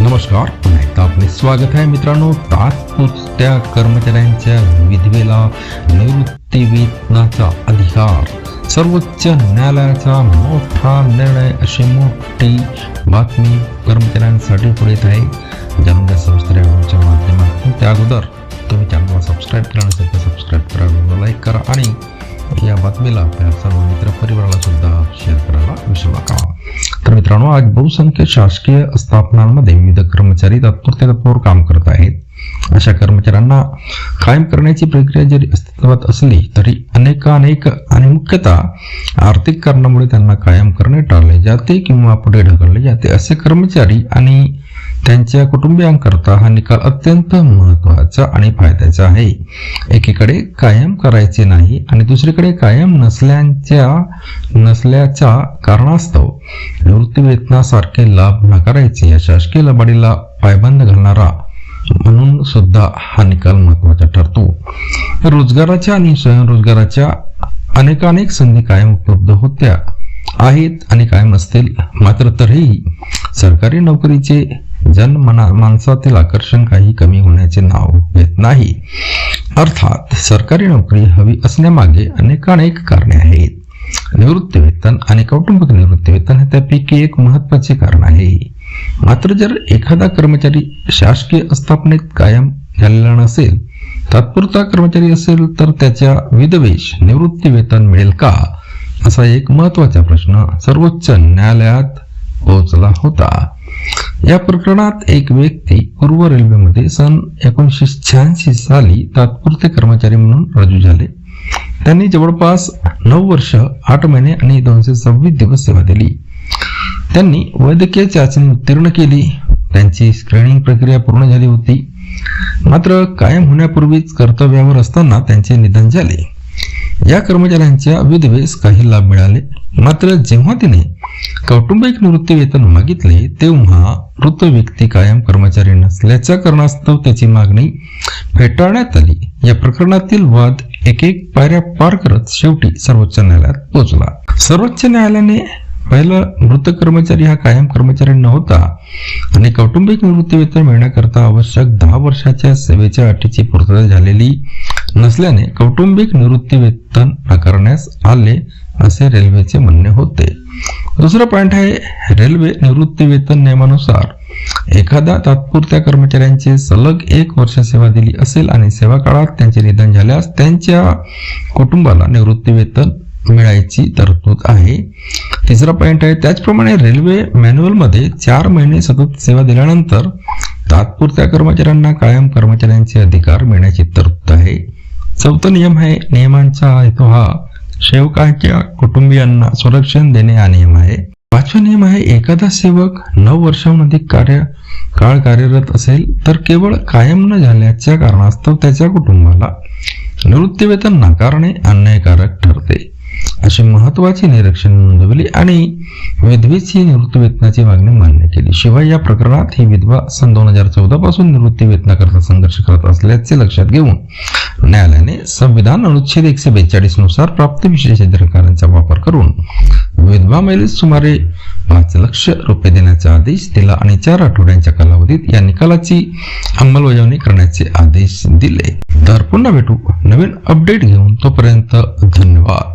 नमस्कार पुन्हा एकदा आपले स्वागत आहे मित्रांनो. तात्पुरत्या कर्मचाऱ्यांच्या विधवेला निवृत्ती वेतनाचा अधिकार. सर्वोच्च न्यायालयाचा मोठा निर्णय अशी मोठी बातमी कर्मचाऱ्यांसाठी पुढे येत आहे. जाणून सबस्क्राईबच्या माध्यमातून त्या अगोदर तुम्ही चॅनलला सबस्क्राईब केला नसेल तर सबस्क्राईब करा व्हिडिओला लाईक करा आणि या बातमीला आपल्या सर्व मित्र परिवाराला सुद्धा शेअर करायला विसरू नका. तर मित्रांनो आज बहुसंख्य शासकीय स्थापनांमध्ये विविध कर्मचारी तात्पुरत्या तत्वावर काम करत आहेत. अशा कर्मचाऱ्यांना कायम करण्याची प्रक्रिया जरी अस्तित्वात असली तरी अनेकानेक आणि मुख्यतः आर्थिक कारणामुळे त्यांना कायम करणे टाळले जाते किंवा पुढे ढकलले जाते. असे कर्मचारी आणि त्यांच्या कुटुंबियांकरता हा निकाल अत्यंत महत्त्वाचा आणि फायद्याचा आहे. एकीकडे कायम करायचे नाही आणि दुसरीकडे कायम नसल्याच्या नसल्याच्या कारणास्तव निवृत्तीवेतनासारखे लाभ नाकारायचे या शासकीय लबाडीला पायबंद घालणारा म्हणून सुद्धा हा निकाल महत्त्वाचा ठरतो. रोजगाराच्या आणि स्वयंरोजगाराच्या अनेकानेक संधी कायम उपलब्ध होत्या आहेत आणि कायम असतील मात्र तरीही सरकारी नोकरीचे जन मना माणसातील आकर्षण काही कमी होण्याचे नाव घेत नाही. अर्थात सरकारी नोकरी हवी असण्यामागे अनेकानेक कारणे आहेत. निवृत्ती वेतन आणि कौटुंबिक निवृत्ती वेतन हे त्यापैकी एक महत्त्वाचे कारण आहे. मात्र जर एखादा कर्मचारी शासकीय स्थापनेत कायम झालेला नसेल तात्पुरता कर्मचारी असेल तर त्याच्या विधवेश निवृत्ती वेतन मिळेल का? असा एक महत्त्वाचा प्रश्न सर्वोच्च न्यायालयात पोहोचला होता. या प्रकरणात एक व्यक्ती पूर्व रेल्वेमध्ये सन एकोणीसशे शहाऐंशी साली तात्पुरते कर्मचारी म्हणून रुजू झाले. त्यांनी जवळपास नऊ वर्ष आठ महिने आणि दोनशे सव्वीस दिवस सेवा दिली. त्यांनी वैद्यकीय चाचणी उत्तीर्ण केली. त्यांची स्क्रीनिंग प्रक्रिया पूर्ण झाली होती. मात्र कायम होण्यापूर्वीच कर्तव्यावर असताना त्यांचे निधन झाले. या कर्मचाऱ्यांच्या विधवेस काही लाभ मिळाले. मात्र जेव्हा तिने कौटुंबिक निवृत्ती वेतन मागितले तेव्हा मृत व्यक्ती कायम कर्मचारी नसल्याच्या कारणास्तव त्याची मागणी फेटाळण्यात आली. या प्रकरणातील वाद एक एक पायऱ्या पार करत शेवटी सर्वोच्च न्यायालयात पोहोचला. सर्वोच्च न्यायालयाने पहिला मृत कर्मचारी हा कायम कर्मचारी नव्हता. आणि कौटुंबिक निवृत्तीवेतन मिळण्याकरता आवश्यक दहा वर्षाच्या सेवेच्या अटीची पूर्तता झालेली नसल्याने कौटुंबिक निवृत्तीवेतन नाकारण्यास आले असे रेल्वेचे म्हणणे होते. दुसरा पॉइंट आहे रेल्वे निवृत्ती वेतन नियमानुसार एखाद्या तात्पुरत्या कर्मचाऱ्यांचे सलग एक वर्ष सेवा दिली असेल आणि सेवा काळात त्यांचे निधन झाल्यास त्यांच्या कुटुंबाला निवृत्ती वेतन मिळायची तरतूद आहे. तिसरा पॉइंट आहे त्याचप्रमाणे रेल्वे मॅन्युअलमध्ये चार महिने सतत सेवा दिल्यानंतर तात्पुरत्या कर्मचाऱ्यांना कायम कर्मचाऱ्यांचे अधिकार मिळण्याची तरतूद आहे. चौथा नियम आहे नियमांचा हेतू हा सेवकाच्या कुटुंबियांना संरक्षण देणे हा नियम आहे. पाचवा नियम आहे एखादा सेवक नऊ वर्षाहून अधिक कार्य काळ कार्यरत असेल तर केवळ कायम न झाल्याच्या कारणास्तव त्याच्या कुटुंबाला निवृत्ती वेतन नाकारणे अन्यायकारक ठरते. अशी महत्वाची निरीक्षण नोंदवली आणि विधवेची निवृत्तीवेतनाची मागणी मान्य केली. शिवाय या प्रकरणात ही विधवा सन दोन हजार चौदा पासून निवृत्तीवेतनाकरता संघर्ष करत असल्याचे लक्षात घेऊन न्यायालयाने संविधान अनुच्छेद एकशे बेचाळीसनुसार प्राप्त विशेष अधिकारांचा वापर करून विधवा महिलेस सुमारे पाच लक्ष रुपये देण्याचा आदेश दिला आणि चार आठवड्यांच्या कालावधीत या निकालाची अंमलबजावणी करण्याचे आदेश दिले. तर पुन्हा भेटू नवीन अपडेट घेऊन तोपर्यंत धन्यवाद.